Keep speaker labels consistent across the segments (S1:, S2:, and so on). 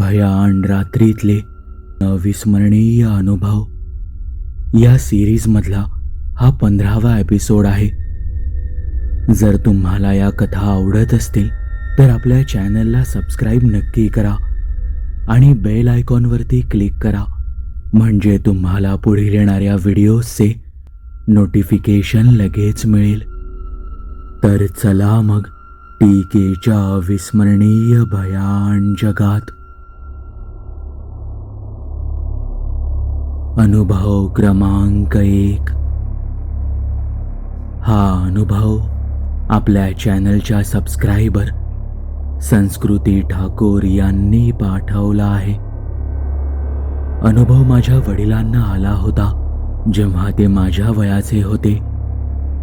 S1: भयान रात्रीतले अविस्मरणीय अनुभव. या सिरीजमधला हा पंधरावा एपिसोड आहे. जर तुम्हाला या कथा आवडत असतील तर आपल्या चॅनलला सबस्क्राईब नक्की करा आणि बेल आयकॉनवरती क्लिक करा. म्हणजे तुम्हाला पुढील येणाऱ्या व्हिडिओजचे नोटिफिकेशन लगेच मिळेल. तर चला मग टीकेच्या अविस्मरणीय भयान जगात अनुभव क्रमांक एक. हा अनुभव आपल्या चॅनलच्या सबस्क्रायबर संस्कृती ठाकूर यांनी पाठवला आहे. अनुभव माझ्या वडिलांना आला होता जेव्हा ते माझ्या वयाचे होते.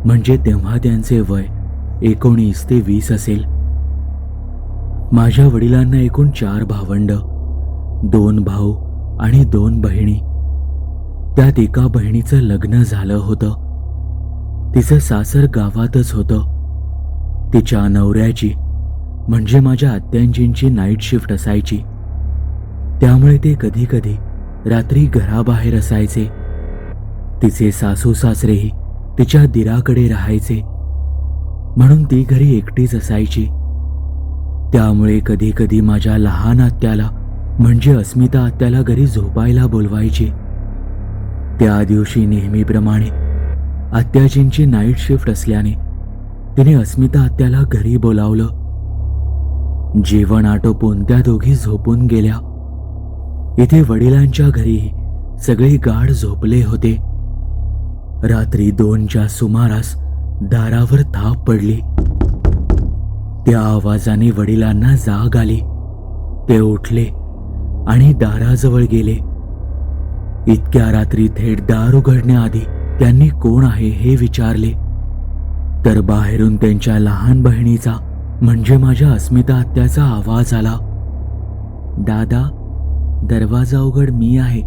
S1: म्हणजे तेव्हा त्यांचे वय एकोणीस ते वीस असेल. माझ्या वडिलांना एकूण चार भावंड दोन भाऊ आणि दोन बहिणी. त्यात एका बहिणीचं लग्न झालं होतं. तिचं सासर गावातच होतं. तिच्या नवऱ्याची म्हणजे माझ्या आत्यांजींची नाईट शिफ्ट असायची. त्यामुळे ते कधी कधी रात्री घराबाहेर असायचे. तिचे सासू सासरेही तिच्या दिराकडे राहायचे. म्हणून ती घरी एकटीच असायची. त्यामुळे कधी कधी माझ्या लहान आत्याला म्हणजे अस्मिता आत्याला घरी झोपायला बोलवायची. त्या दिवशी नेहमीप्रमाणे आत्याजींची नाईट शिफ्ट असल्याने तिने अस्मिता आत्याला घरी बोलावलं. जेवण आटोपून त्या दोघी झोपून गेल्या. इथे वडिलांच्या घरी सगळे गाढ झोपले होते. रात्री दोनच्या सुमारास दारावर थाप पडली. त्या आवाजाने वडिलांना जाग आली. ते उठले आणि दाराजवळ गेले. इतक्या रात्री थेट दार उघडण्याआधी त्यांनी कोण आहे हे विचारले. तर बाहेरून त्यांच्या लहान बहिणीचा म्हणजे माझ्या अस्मिता आत्याचा आवाज आला. दादा दरवाजा उघड मी आहे.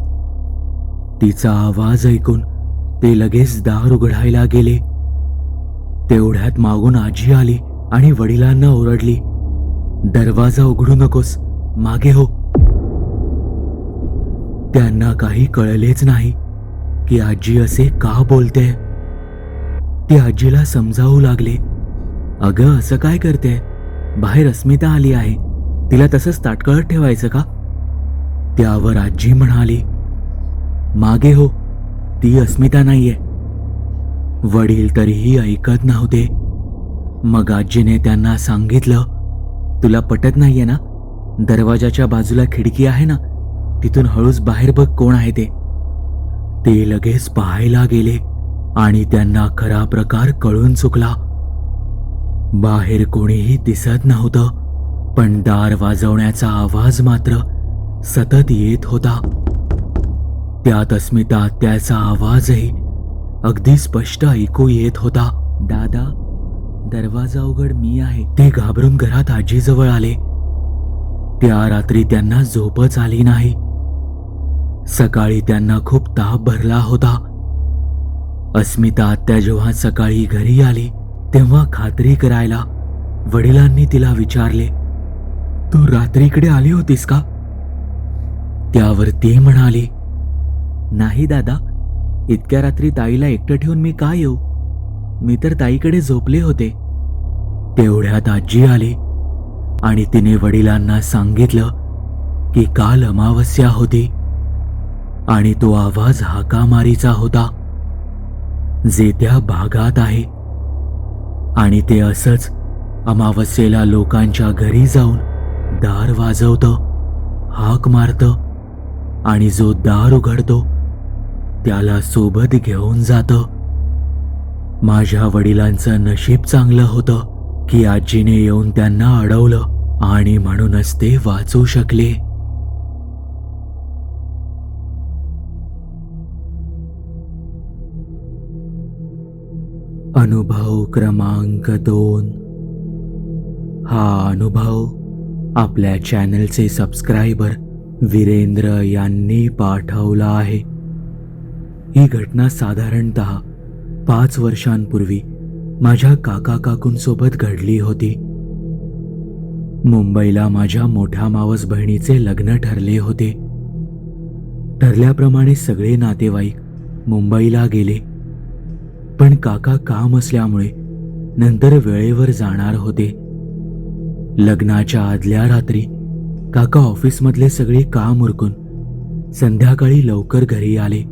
S1: तिचा आवाज ऐकून ते लगेच दार उघडायला गेले. तेवढ्यात मागून आजी आली आणि वडिलांना ओरडली दरवाजा उघडू नकोस मागे हो. त्यांना काही कळलेच नाही की आजी असे का बोलते. ते आजीला समजावू लागले. अगं असं काय करते? बाहेर अस्मिता आली आहे. तिला तसंच ताटकळत ठेवायचं का? त्यावर आजी म्हणाली मागे हो ती अस्मिता नाहीये. वडील तरीही ऐकत नव्हते. मग आजीने त्यांना सांगितलं तुला पटत नाहीये ना? दरवाजाच्या बाजूला खिडकी आहे ना? तिथून हळूच बाहेर बघ कोण आहे ते. ते लगेच पाहायला गेले आणि त्यांना खरा प्रकार कळून चुकला. बाहेर कोणीही दिसत नव्हतं पण दार वाजवण्याचा आवाज मात्र सतत येत होता. त्यात अस्मिता त्याचा आवाजही अगदी स्पष्ट ऐकू येत होता. दादा दरवाजा उघड मी आहे. ते घाबरून घरात आजीजवळ आले. त्या रात्री त्यांना झोपच आली नाही. सकाळी त्यांना खूप ताप भरला होता. अस्मिता आत्या जेव्हा सकाळी घरी आली तेव्हा खात्री करायला वडिलांनी तिला विचारले तू रात्रीकडे आली होतीस का? त्यावर ती म्हणाली नाही दादा इतक्या रात्री ताईला एकटं ठेवून मी का येऊ? मी तर ताईकडे झोपले होते. तेवढ्यात आजी आली आणि तिने वडिलांना सांगितलं की काल अमावस्या होती. आणि तो आवाज हाकामारीचा होता जे त्या भागात आहे. आणि ते असंच अमावस्येला लोकांच्या घरी जाऊन दार वाजवतं हाक मारतं आणि जो दार उघडतो त्याला सोबत घेऊन जातं. माझ्या वडिलांचं नशीब चांगलं होतं की आजीने येऊन त्यांना अडवलं आणि म्हणूनच ते वाचू शकले. अनुभव क्रमांक दोन. हा अनुभव आपल्या चॅनलचे सबस्क्रायबर वीरेंद्र यांनी पाठवला आहे. ही घटना साधारणत पाच वर्षांपूर्वी माझ्या काका काकूंसोबत घडली होती. मुंबईला माझ्या मोठ्या मावस बहिणीचे लग्न ठरले होते. ठरल्याप्रमाणे सगळे नातेवाईक मुंबईला गेले. पण काका काम असल्यामुळे नंतर वेळेवर जाणार होते. लग्नाच्या आदल्या रात्री काका ऑफिसमधले सगळे काम उरकून संध्याकाळी लवकर घरी आले.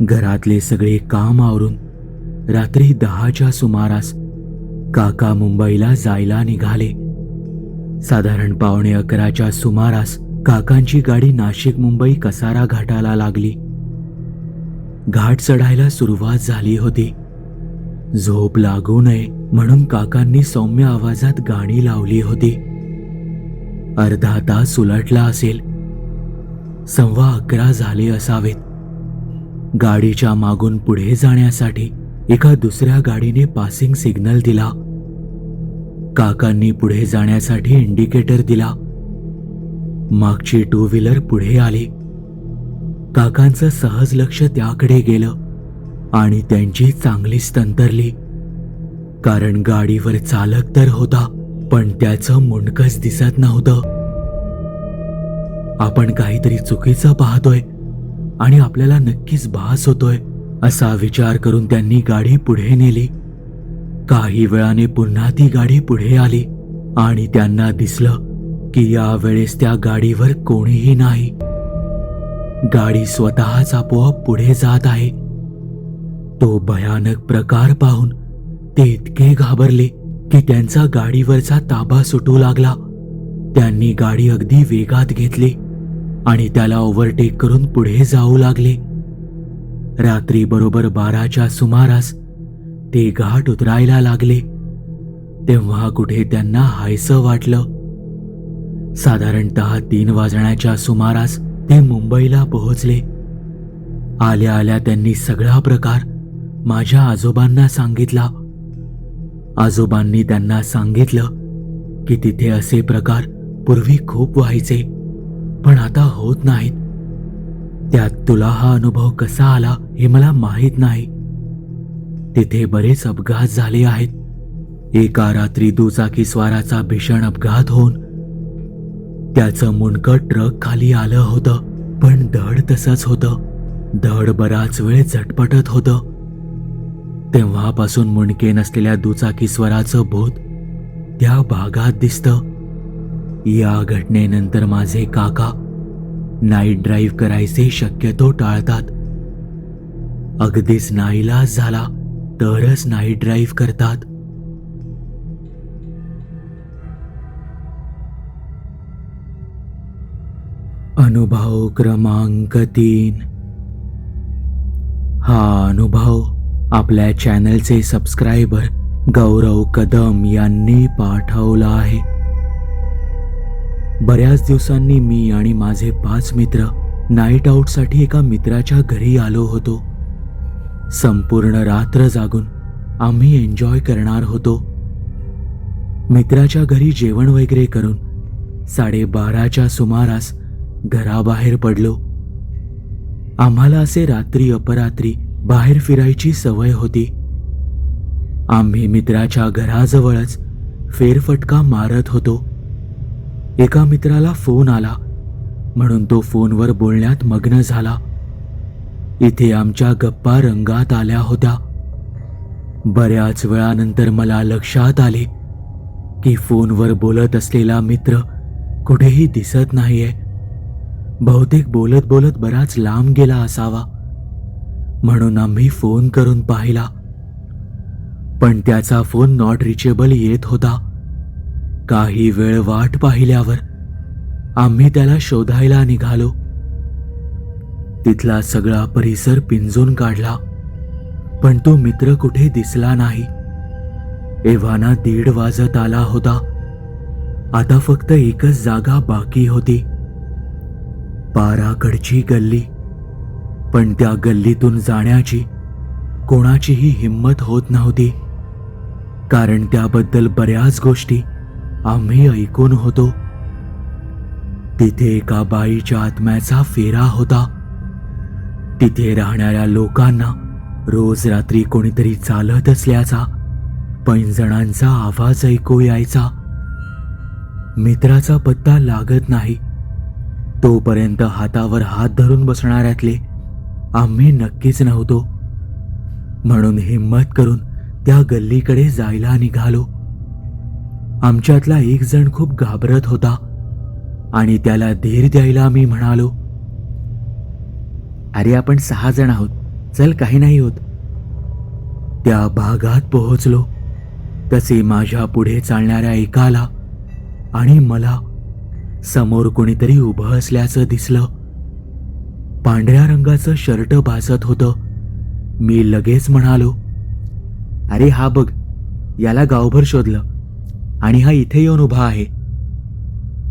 S1: घरातले सगळे काम आवरून रात्री दहाच्या सुमारास काका मुंबईला जायला निघाले. साधारण पावणे अकराच्या सुमारास काकांची गाडी नाशिक मुंबई कसारा घाटाला लागली. घाट चढायला सुरुवात झाली होती. झोप लागू नये म्हणून काकांनी सौम्य आवाजात गाणी लावली होती. अर्धा तास उलटला असेल. सव्वा अकरा झाले असावेत. गाडीच्या मागून पुढे जाण्यासाठी एका दुसऱ्या गाडीने पासिंग सिग्नल दिला. काकांनी पुढे जाण्यासाठी इंडिकेटर दिला. मागची टू व्हीलर पुढे आली. काकांचं सहज लक्ष त्याकडे गेलं आणि त्यांची चांगलीच तंतरली कारण गाडीवर चालक तर होता पण त्याचं मुंडकच दिसत नव्हतं. आपण काहीतरी चुकीचं पाहतोय आणि आपल्याला नक्कीच भास होतोय असा विचार करून त्यांनी गाडी पुढे नेली. काही वेळाने पुन्हा ती गाडी पुढे आली आणि त्यांना दिसलं की यावेळेस त्या गाडीवर कोणीही नाही. गाडी स्वतःच आपोआप पुढे जात आहे. तो भयानक प्रकार पाहून ते इतके घाबरले की त्यांचा गाडीवरचा ताबा सुटू लागला. त्यांनी गाडी अगदी वेगात घेतली आणि त्याला ओव्हरटेक करून पुढे जाऊ लागले. रात्री बरोबर बाराच्या सुमारास ते घाट उतरायला लागले. तेव्हा कुठे त्यांना हायसं वाटलं. साधारणतः तीन वाजण्याच्या सुमारास ते मुंबईला पोहोचले. आल्या आल्या त्यांनी सगळा प्रकार माझ्या आजोबांना सांगितला. आजोबांनी त्यांना सांगितलं की तिथे असे प्रकार पूर्वी खूप व्हायचे पण आता होत नाहीत. त्यात तुला हा अनुभव कसा आला हे मला माहीत नाही. तिथे बरेच अपघात झाले आहेत. एका रात्री दुचाकी स्वाराचा भीषण अपघात होऊन त्याचं मुंडकं ट्रक खाली आलं होतं पण धड तसंच होतं. धड बराच वेळ झटपटत होतं. तेव्हापासून मुंडके नसलेल्या दुचाकी स्वराचं भूत त्या भागात दिसतं. या घटनेनंतर माझे काका नाईट ड्राईव्ह करायचे शक्यतो टाळतात. अगदीच नाईलाज झाला तरच नाईट ड्राईव्ह करतात. अनुभव क्रमांक तीन. हा अनुभव आपल्या चॅनलचे सबस्क्रायबर गौरव कदम यांनी पाठवला आहे. बऱ्याच दिवसांनी मी आणि माझे पाच मित्र नाईट आऊटसाठी एका मित्राच्या घरी आलो होतो. संपूर्ण रात्र जागून आम्ही एन्जॉय करणार होतो. मित्राच्या घरी जेवण वगैरे करून साडेबाराच्या सुमारास घराबाहेर पडलो. आम्हाला असे रात्री अपरात्री बाहेर फिरायची सवय होती. आम्ही मित्राच्या घराजवळच फेरफटका मारत होतो. एका मित्राला फोन आला म्हणून तो फोनवर बोलण्यात मग्न झाला. इथे आमच्या गप्पा रंगात आल्या होत्या. बऱ्याच वेळानंतर मला लक्षात आले की फोनवर बोलत असलेला मित्र कुठेही दिसत नाहीये. बहुतेक बोलत बोलत बराच लांब गेला असावा. म्हणून आम्ही फोन करून पाहिला. पण त्याचा फोन नॉट रिचेबल येत होता. काही वेळ वाट पाहिल्यावर आम्ही त्याला शोधायला निघालो. तिथला सगळा परिसर पिंजून काढला. पण तो मित्र कुठे दिसला नाही. एव्हाना दीड वाजत आला होता. आता फक्त एकच जागा बाकी होती. पाराकडची गल्ली. पण त्या गल्लीतून जाण्याची कोणाचीही हिंमत होत नव्हती. कारण त्याबद्दल बऱ्याच गोष्टी आम्ही ऐकून होतो. तिथे एका बाईच्या आत्म्याचा फेरा होता. तिथे राहणाऱ्या लोकांना रोज रात्री कोणीतरी चालत असल्याचा पैंजणांचा आवाज ऐकू यायचा. मित्राचा पत्ता लागत नाही. तोपर्यंत हातावर हात धरून बसणाऱ्यातले आम्ही नक्कीच नव्हतो. म्हणून हिम्मत करून त्या गल्लीकडे जायला निघालो. आमच्यातला एक जण खूप घाबरत होता आणि त्याला धीर द्यायला मी म्हणालो अरे आपण सहा जण आहोत. चल काही नाही होत. त्या भागात पोहोचलो. तसे माझ्या पुढे चालणाऱ्या एकाला आणि मला समोर कोणीतरी उभं असल्याचं दिसलं. पांढऱ्या रंगाचं शर्ट भासत होतं. मी लगेच म्हणालो अरे हा बघ याला गावभर शोधलं आणि हा इथे येऊन उभा आहे.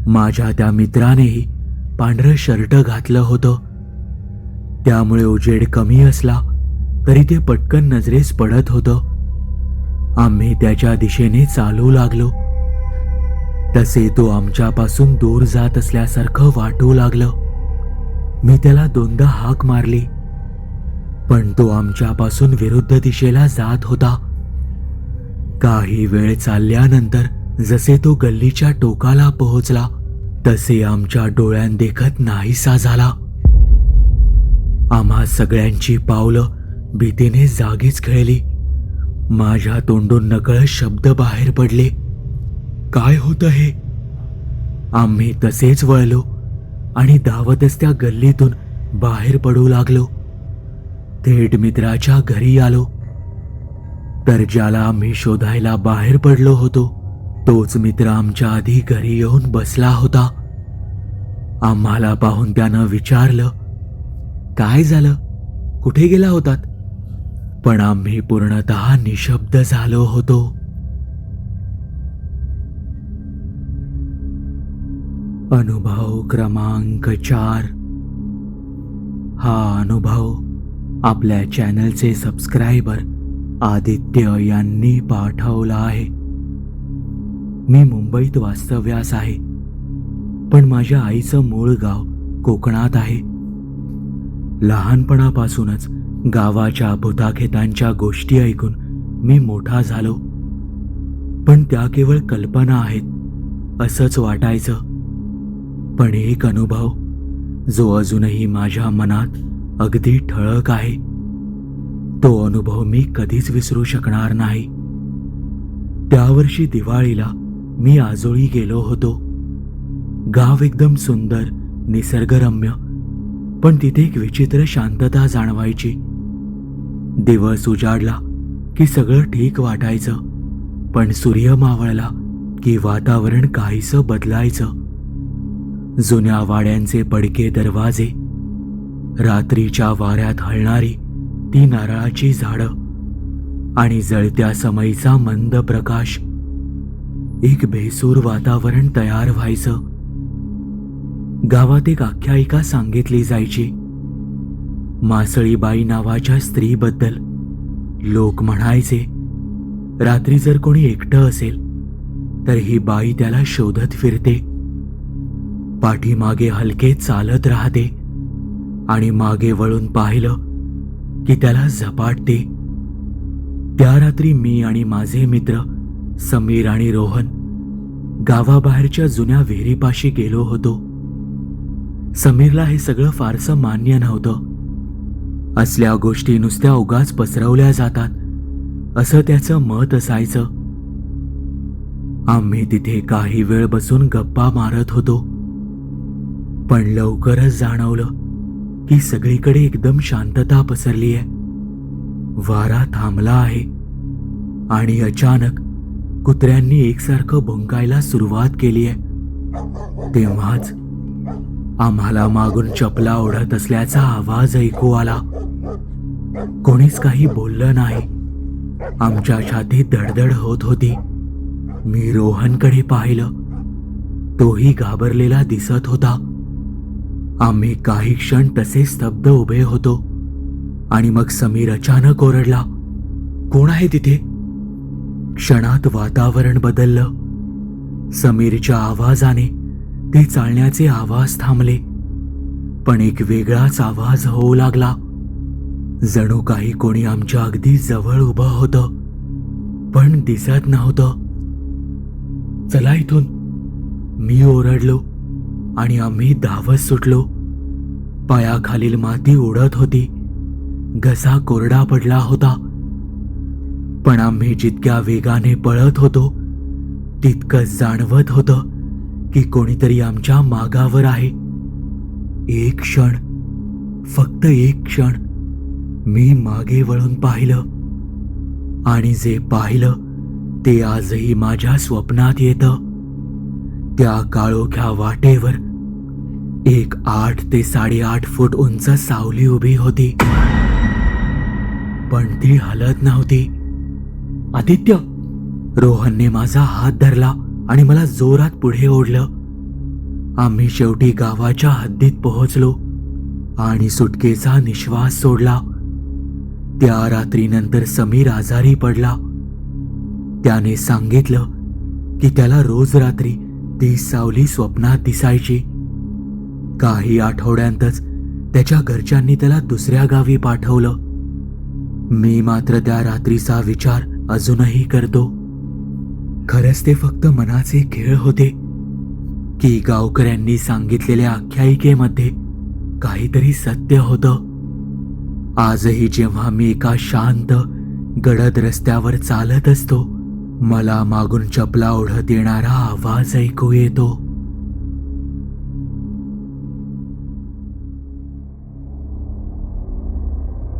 S1: माझ्या त्या मित्रानेही पांढरं शर्ट घातलं होतं. त्यामुळे उजेड कमी असला तरी ते पटकन नजरेस पडत होतं. आम्ही त्याच्या दिशेने चालू लागलो. तसे तो आमच्यापासून दूर जात असल्यासारखं वाटू लागलं. मी त्याला दोनदा हाक मारली. पण तो आमच्यापासून विरुद्ध दिशेला जात होता. काही वेळ चालल्यानंतर जसे तो गल्लीच्या टोकाला पोहोचला तसे आमच्या डोळ्यांदेखत नाहीसा झाला. आम्हा सगळ्यांची पावलं भीतीने जागीच खेळली. माझ्या तोंडून नकळत शब्द बाहेर पडले. काय होतं हे आम्ही तसेच वळलो आणि धावतच त्या गल्लीतून बाहेर पडू लागलो. थेट मित्राच्या घरी आलो. तर ज्याला आम्ही शोधायला बाहेर पडलो होतो तोच मित्र आमच्या आधी घरी येऊन बसला होता. आम्हाला पाहून त्यानं विचारलं काय झालं? कुठे गेला होतात? पण आम्ही पूर्णतः निशब्द झालो होतो. अनुभव क्रमांक चार. हा अनुभव आपल्या चॅनलचे सबस्क्रायबर आदित्य यांनी पाठवला आहे. मी मुंबईत वास्तव्यास आहे पण माझ्या आईचं मूळ गाव कोकणात आहे. लहानपणापासूनच गावाच्या भूताखेतांच्या गोष्टी ऐकून मी मोठा झालो पण त्या केवळ कल्पना आहेत असंच वाटायचं. पण एक अनुभव जो अजूनही माझ्या मनात अगदी ठळक आहे. तो अनुभव मी कधीच विसरू शकणार नाही. त्या वर्षी दिवाळीला मी आजोळी गेलो होतो. गाव एकदम सुंदर निसर्गरम्य पण तिथे एक विचित्र शांतता जाणवायची. दिवस उजाडला की सगळं ठीक वाटायचं पण सूर्य मावळला की वातावरण काहीसं बदलायचं. जुन्या वाड्यांचे पडके दरवाजे रात्रीच्या वाऱ्यात हलणारी ती नारळाची झाडं आणि जळत्या समईचा मंद प्रकाश. एक भेसूर वातावरण तयार व्हायचं. गावात एक आख्यायिका सांगितली जायची मासळीबाई नावाच्या स्त्रीबद्दल. लोक म्हणायचे रात्री जर कोणी एकटं असेल तर ही बाई त्याला शोधत फिरते. पाठीमागे हलके चालत राहते आणि मागे वळून पाहिलं की त्याला झपाटते. त्या रात्री मी आणि माझे मित्र समीर आणि रोहन गावाबाहेरच्या जुन्या विहिरीपाशी गेलो होतो. समीरला हे सगळं फारसं मान्य नव्हतं. असल्या गोष्टी नुसत्या उगाच पसरवल्या जातात असं त्याचं मत असायचं. आम्ही तिथे काही वेळ बसून गप्पा मारत होतो. पण लवकरच जाणवलं की सगळीकडे एकदम शांतता पसरली आहे वारा थांबला आहे. आणि अचानक कुत्र्यांनी एकसारखं भुंकायला सुरुवात केली आहे तेव्हाच आम्हाला मागून चपला ओढत असल्याचा आवाज ऐकू आला. कोणीच काही बोललं नाही. आमच्या छातीत धडधड होत होती. मी रोहनकडे पाहिलं. तोही घाबरलेला दिसत होता. आम्ही काही क्षण तसे स्तब्ध उभे होतो. आणि मग समीर अचानक ओरडला कोण आहे तिथे? क्षणात वातावरण बदललं. समीरच्या आवाजाने ते चालण्याचे आवाज थांबले पण एक वेगळाच आवाज होऊ लागला. जणू काही कोणी आमच्या अगदी जवळ उभं होतं पण दिसत नव्हतं. चला इथून. मी ओरडलो आणि आम्ही धावत सुटलो. पायाखालील माती उडत होती. घसा कोरडा पडला होता. पण आम्ही जितक्या वेगाने पळत होतो तितकंच जाणवत होतं की कोणीतरी आमच्या मागावर आहे. एक क्षण फक्त एक क्षण मी मागे वळून पाहिलं. आणि जे पाहिलं ते आजही माझ्या स्वप्नात येतं. त्या काळोख्या वाटेवर एक आठ ते साडेआठ फूट उंच सावली उभी होती. पण ती हलत नव्हती. आदित्य रोहनने माझा हात धरला आणि मला जोरात पुढे ओढलं. आम्ही शेवटी गावाच्या हद्दीत पोहोचलो आणि सुटकेचा निश्वास सोडला. त्या रात्रीनंतर समीर आजारी पडला. त्याने सांगितलं की त्याला रोज रात्री ती सावली स्वप्नात दिसायची. काही आठवड्यांतच त्याच्या घरच्यांनी त्याला दुसऱ्या गावी पाठवलं. मी मात्र त्या रात्रीचा विचार अजूनही करतो. खरंच ते फक्त मनाचे खेळ होते. की गावकऱ्यांनी सांगितलेल्या आख्यायिकेमध्ये काहीतरी सत्य होतं. आजही जेव्हा मी एका शांत गडद रस्त्यावर चालत असतो मला मागून चपला ओढत येणारा आवाज ऐकू येतो.